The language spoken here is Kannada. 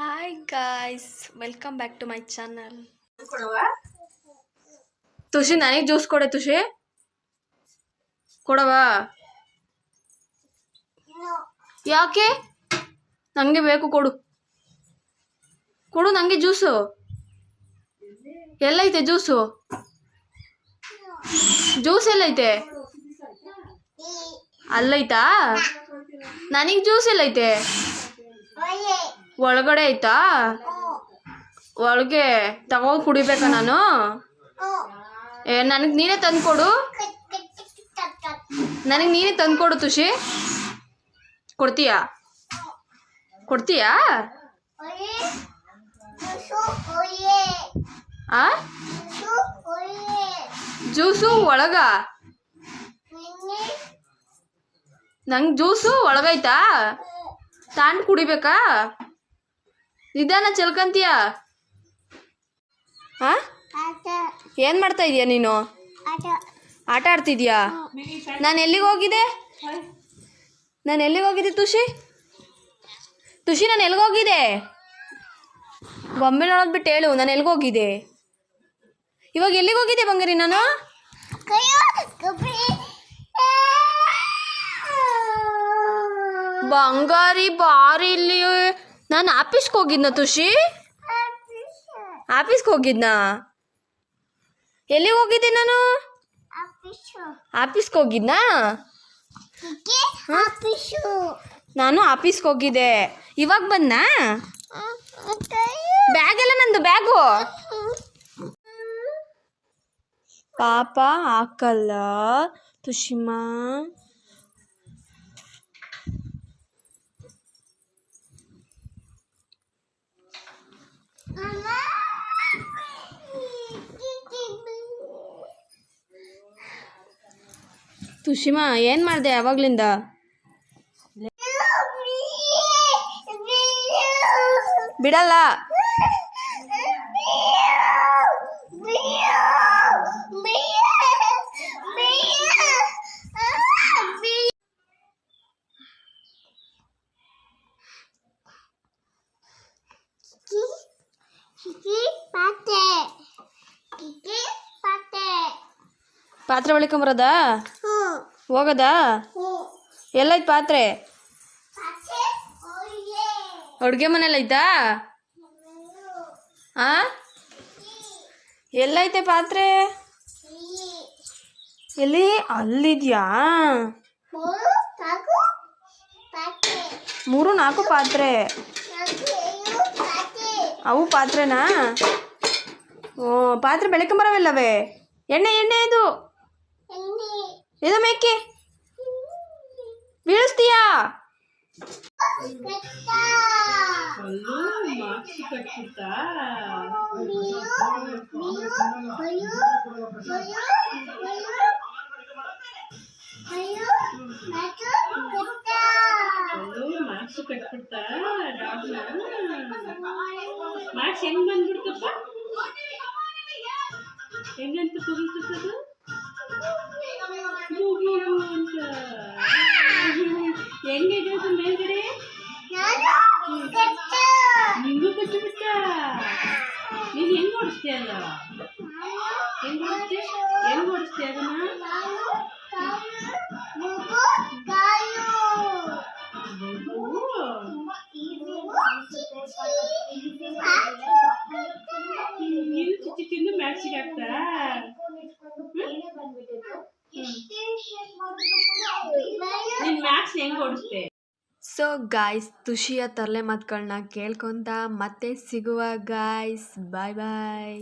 Hi guys welcome back to my channel Tushi ನನಗೆ ಜ್ಯೂಸ್ ಕೊಡೆ ತುಷಿ. ಕೊಡವಾ? ಯಾಕೆ? ನನಗೆ ಬೇಕು ಕೊಡು. ಕೊಡು ನನಗೆ ಜ್ಯೂಸು ಎಲ್ಲೈತೆ ಜ್ಯೂಸು ಜ್ಯೂಸ್ ಎಲ್ಲೈತೆ? ಅಲ್ಲೈತಾ? ನನಗೆ ಜ್ಯೂಸ್ ಎಲ್ಲೈತೆ? ಒಳಗಡೆ ಐತಾ ಒಳಗೆ ತಗೊಂಡು ಕುಡಿಬೇಕಾ ನಾನು? ಏ, ನನಗೆ ನೀನೇ ತಂದ್ಕೊಡು ನನಗೆ ನೀನೇ ತಂದ್ಕೊಡು ತುಷಿ. ಕೊಡ್ತೀಯಾ? ಕೊಡ್ತೀಯಾ? ಆ? ಜ್ಯೂಸು ಒಳಗ? ನಂಗೆ ಜ್ಯೂಸು ಒಳಗೈತಾ ತಾಂಡ್ ಕುಡಿಬೇಕಾ? ನಿಧಾನ ಚಲ್ಕಂತೀಯ? ಹಾ ಏನು ಮಾಡ್ತಾ ಇದೀಯ ನೀನು? ಆಟ. ಆಡ್ತಿದ್ಯಾ? ನಾನು ಎಲ್ಲಿಗೆ ಹೋಗಿದ್ದೆ? ನಾನು ಎಲ್ಲಿಗೆ ಹೋಗಿದ್ದೆ ತುಷಿ? ತುಷಿ ನಾನು ಎಲ್ಲಿಗೆ ಹೋಗಿದ್ದೆ? ಗೊಂಬೆ ನೋಡೋದು ಬಿಟ್ಟು ಹೇಳು ನಾನು ಎಲ್ಲಿಗೆ ಹೋಗಿದ್ದೆ? ಇವಾಗ ಎಲ್ಲಿಗೆ ಹೋಗಿದ್ದೆ ಬಂಗಾರಿ ನಾನು? ಬಂಗಾರಿ ಬಾರಿ ಇಲ್ಲಿ ನಾನು ಆಫೀಸ್ಗೆ ಹೋಗಿದ್ನ ತುಷಿ? ಆಫೀಸ್ಗೆ ಹೋಗಿದ್ನಾ? ಎಲ್ಲಿಗೆ ಹೋಗಿದ್ದೆ ನಾನು? ಆಫೀಸ್ಗೆ ಹೋಗಿದ್ನಾ? ನಾನು ಆಫೀಸ್ಗೆ ಹೋಗಿದ್ದೆ. ಇವಾಗ ಬಂದ ಬ್ಯಾಗ್ ಎಲ್ಲ ನಂದು, ಬ್ಯಾಗು? ಪಾಪ ಹಾಕಲ್ಲ ತುಷಿಮಾ. ತುಷಿಮಾ ಏನು ಮಾಡಿದೆ ಯಾವಾಗ್ಲಿಂದ ಬಿಡಲ್ಲ. ಪಾತ್ರೆ ಬಳಿಕೊಂಬರದ ಹೋಗದಾ? ಎಲ್ಲೈತ್ ಪಾತ್ರೆ? ಅಡುಗೆ ಮನೇಲಿ ಐತಾ ಆ? ಎಲ್ಲೈತೆ ಪಾತ್ರೆ? ಎಲ್ಲಿ? ಅಲ್ಲಿದ್ಯಾ? ಮೂರು ನಾಲ್ಕು ಪಾತ್ರೆ. ಅವು ಪಾತ್ರೆನಾ? ಓ ಪಾತ್ರೆ ಬೆಳಕಂಬರವಿಲ್ಲವೇ? ಎಣ್ಣೆ ಎಣ್ಣೆ ಇದು. ಇದು ಮೇಕೆ ಬೀಳಿಸ್ತೀಯಾ ಅಲ್ಲೂ ಮಾರ್ಕ್ಸ್ ಕಟ್ಬಿಡ್ತಾ ಅಲ್ಲೂ ಮಾರ್ಕ್ಸ್ ಕಟ್ಬಿಡ್ತಾ ಡಾಗ್ನ ಮಾರ್ಕ್ಸ್ ಹೆಂಗ್ ಬಂದ್ಬಿಡ್ತಪ್ಪ ಹೆಂಗಂತ ಕುರಿತದು ಅಂತ ಹೆಂಗಿದೆ ಅದು ಮೇಲ್ಗಡೆ ನಿಂಗೂ ಕಟ್ಟಿಬಿಟ್ಟ ನೀನ್ ಹೆಂಗ್ ಓಡಿಸ್ತೀಯ ಅಲ್ಲ ಹೆಂಗ್ ಓಡಿಸ್ತೀಯ ಹೆಂಗ್ ಓಡಿಸ್ತೀಯ ಅದನ್ನ ಮಗು, ನೀನು ಚಿಚ್ಚಿ ತಿಂದು ಮ್ಯಾಕ್ಸಿಗೆ ಹಾಕ್ತಾರಾ ನಿನ್ ಮ್ಯಾಕ್ಸ್ ಹೆಂಗ್ ಓಡಿಸ್ತೆ ಸೊ ಗಾಯ್ಸ್ ತುಷಿಯ ತರಲೆ ಮಾತುಗಳನ್ನ ಕೇಳ್ಕೊಂತ ಮತ್ತೆ ಸಿಗುವ ಗಾಯ್ಸ್ ಬಾಯ್ ಬಾಯ್